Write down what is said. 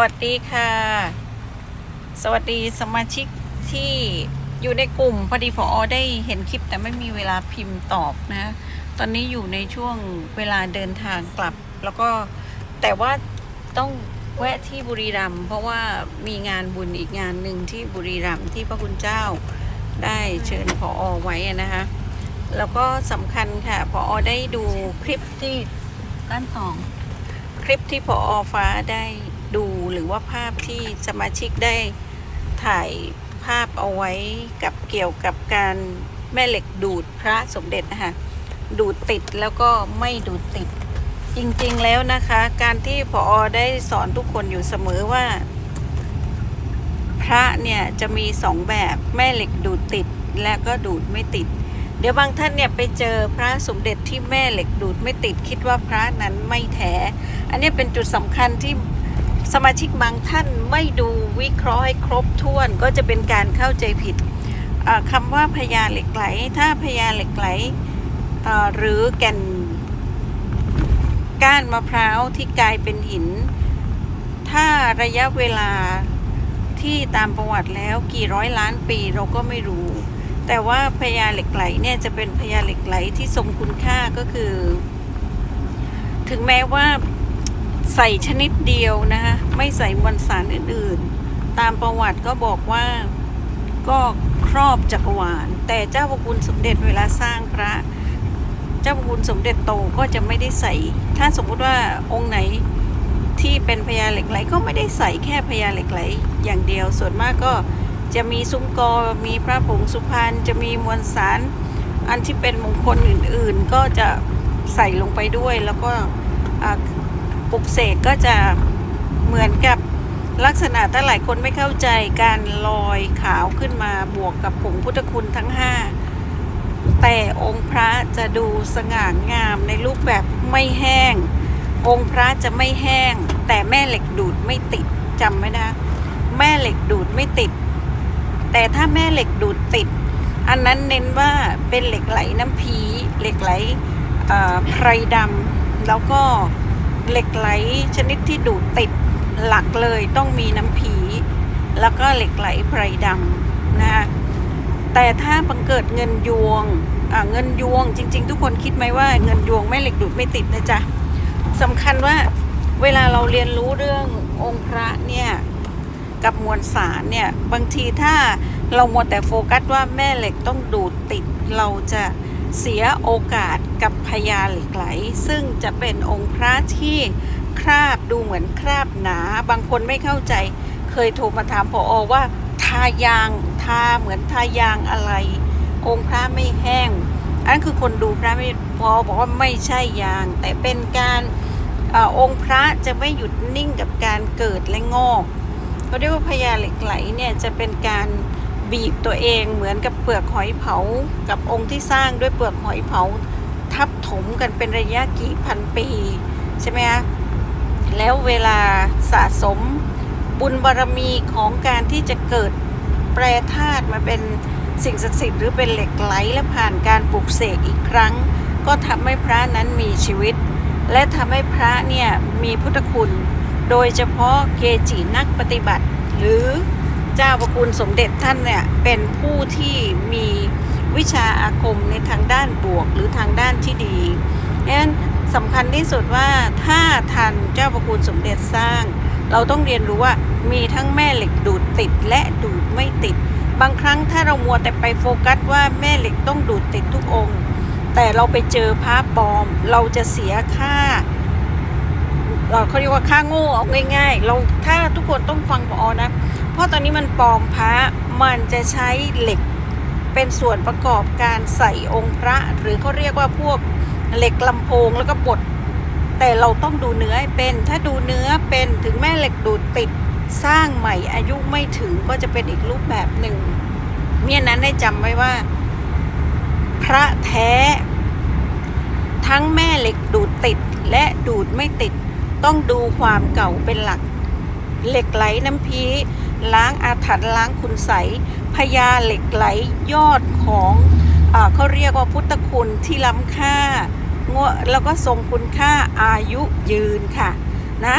วัสดีค่ะ สวัสดีสมาชิกที่อยู่ในกลุ่ม พอดีพอได้เห็นคลิปแต่ไม่มีเวลาพิมพ์ตอบนะ ตอนนี้อยู่ในช่วงเวลาเดินทางกลับ แล้วก็แต่ว่าต้องแวะที่บุรีรัมย์เพราะว่ามีงานบุญอีกงานหนึ่งที่บุรีรัมย์ที่พระคุณเจ้าได้เชิญพออไว้นะคะแล้วก็สำคัญค่ะพออได้ดูคลิปที่ด้านสองคลิปที่พออฟ้าได้ ดูหรือว่าภาพที่สมาชิกได้ถ่ายภาพเอาไว้กับเกี่ยวกับการแม่เหล็กดูดพระสมเด็จนะคะดูดติดแล้วก็ไม่ดูดติด จริงๆแล้วนะคะ การที่พออได้สอนทุกคนอยู่เสมอว่า พระเนี่ยจะมีสองแบบแม่เหล็กดูดติดและก็ดูดไม่ติด เดี๋ยวบางท่านเนี่ยไปเจอพระสมเด็จที่แม่เหล็กดูดไม่ติดคิดว่าพระนั้นไม่แท้ อันนี้เป็นจุดสำคัญที่ สมาชิกบางท่านไม่ดูวิเคราะห์ให้ครบถ้วน ก็จะเป็นการเข้าใจผิดอ่าคำว่าพญาเหล็กไหล ถ้าพญาเหล็กไหลหรือแก่นก้านมะพร้าวที่กลายเป็นหิน ถ้าระยะเวลาที่ตามประวัติแล้วกี่ร้อยล้านปีเราก็ไม่รู้ แต่ว่าพญาเหล็กไหลเนี่ยจะเป็นพญาเหล็กไหลที่ทรงคุณค่าก็คือ ถึงแม้ว่า ใส่ชนิดเดียวนะคะไม่ใส่มวลสารอื่นๆ ตามประวัติก็บอกว่าก็ครอบจักรวาล แต่เจ้าพระคุณสมเด็จเวลาสร้างพระ เจ้าพระคุณสมเด็จโตก็จะไม่ได้ใส่ ถ้าสมมุติว่าองค์ไหนที่เป็นพญาเหล็กไหลก็ไม่ได้ใส่แค่พญาเหล็กไหลอย่างเดียว ส่วนมากก็จะมีซุ้มกอ มีพระผงสุพรรณ จะมีมวลสาร อันที่เป็นมงคลอื่นๆ ก็จะใส่ลงไปด้วย แล้วก็อ่า ปลุกเสกก็จะเหมือนกับลักษณะถ้าหลายคนไม่เข้าใจการลอยขาวขึ้นมาบวกกับผงพุทธคุณทั้งห้าแต่องค์พระจะดูสง่างามในรูปแบบไม่แห้ง องค์พระจะไม่แห้ง แต่แม่เหล็กดูดไม่ติดจำไว้นะ แม่เหล็กดูดไม่ติด แต่ถ้าแม่เหล็กดูดติด อันนั้นเน้นว่าเป็นเหล็กไหลน้ำพีเหล็กไหลไพรดำแล้วก็ เหล็กไหลชนิดที่ดูดติดหลักเลยต้องมีน้ำผี แล้วก็เหล็กไหลไพรดำนะคะแต่ถ้าบังเกิดเงินยวงเงินยวงจริง ๆ ทุกคนคิดไหมว่าเงินยวงแม่เหล็กดูดไม่ติดนะจ๊ะสำคัญว่าเวลาเราเรียนรู้เรื่ององค์พระเนี่ยกับมวลสารเนี่ยบางทีถ้าเรามัวแต่โฟกัสว่าแม่เหล็กต้องดูดติดเราจะ เสียโอกาสกับพญาเหล็กไหล ซึ่งจะเป็นองค์พระที่คราบดูเหมือนคราบหนา บางคนไม่เข้าใจ เคยโทรมาถามพออว่า ทายางทาเหมือนทายางอะไร องค์พระไม่แห้ง อันนั้นคือคนดูพระไม่พอบอกว่าไม่ใช่ยาง แต่เป็นการอาองค์พระจะไม่หยุดนิ่งกับการเกิดและงอกเขาเรียกว่าพญาเหล็กไหลเนี่ยจะเป็นการ บีบตัวเองเหมือนกับเปลือกหอยเผา กับองค์ที่สร้างด้วยเปลือกหอยเผา ทับถมกันเป็นระยะกี่พันปี ใช่ไหมคะแล้วเวลาสะสมบุญบารมีของการที่จะเกิดแปรธาตุมาเป็นสิ่งศักดิ์สิทธิ์หรือเป็นเหล็กไหลและผ่านการปลุกเสกอีกครั้ง ก็ทำให้พระนั้นมีชีวิต และทำให้พระเนี่ยมีพุทธคุณ โดยเฉพาะเกจินักปฏิบัติ หรือ เจ้าประคุณสมเด็จท่านเนี่ยเป็นผู้ที่มีวิชาอาคมในทางด้านบวกหรือทางด้านที่ดีดังนั้นสำคัญที่สุดว่าถ้าทันเจ้าประคุณสมเด็จสร้าง เราต้องเรียนรู้ว่ามีทั้งแม่เหล็กดูดติดและดูดไม่ติด บางครั้งถ้าเรามัวแต่ไปโฟกัสว่าแม่เหล็กต้องดูดติดทุกองค์ แต่เราไปเจอพระปลอม เราจะเสียค่าเอ่อเขาเรียกว่าค่าโง่เอาง่าย ๆ เราถ้าทุกคนต้องฟังพอนะ เพราะตอนนี้มันปลอมพระมันจะใช้เหล็กเป็นส่วนประกอบการใส่องค์พระ หรือเขาเรียกว่าพวกเหล็กลำโพงแล้วก็บดแต่เราต้องดูเนื้อเป็น ถ้าดูเนื้อเป็นถึงแม่เหล็กดูดติดสร้างใหม่อายุไม่ถึงก็จะเป็นอีกรูปแบบหนึ่งเนี่ยนั้นให้จำไว้ว่า พระแท้ ทั้งแม่เหล็กดูดติดและดูดไม่ติด ต้องดูความเก่าเป็นหลัก เหล็กไหลน้ำพี ล้างอาถรรพ์ล้างคุณใสพญาเหล็กไหลยอดของอเขาเรียกว่าพุทธคุณที่ล้ำค่างวแล้วก็ทรงคุณค่าอายุยืนค่ะนะ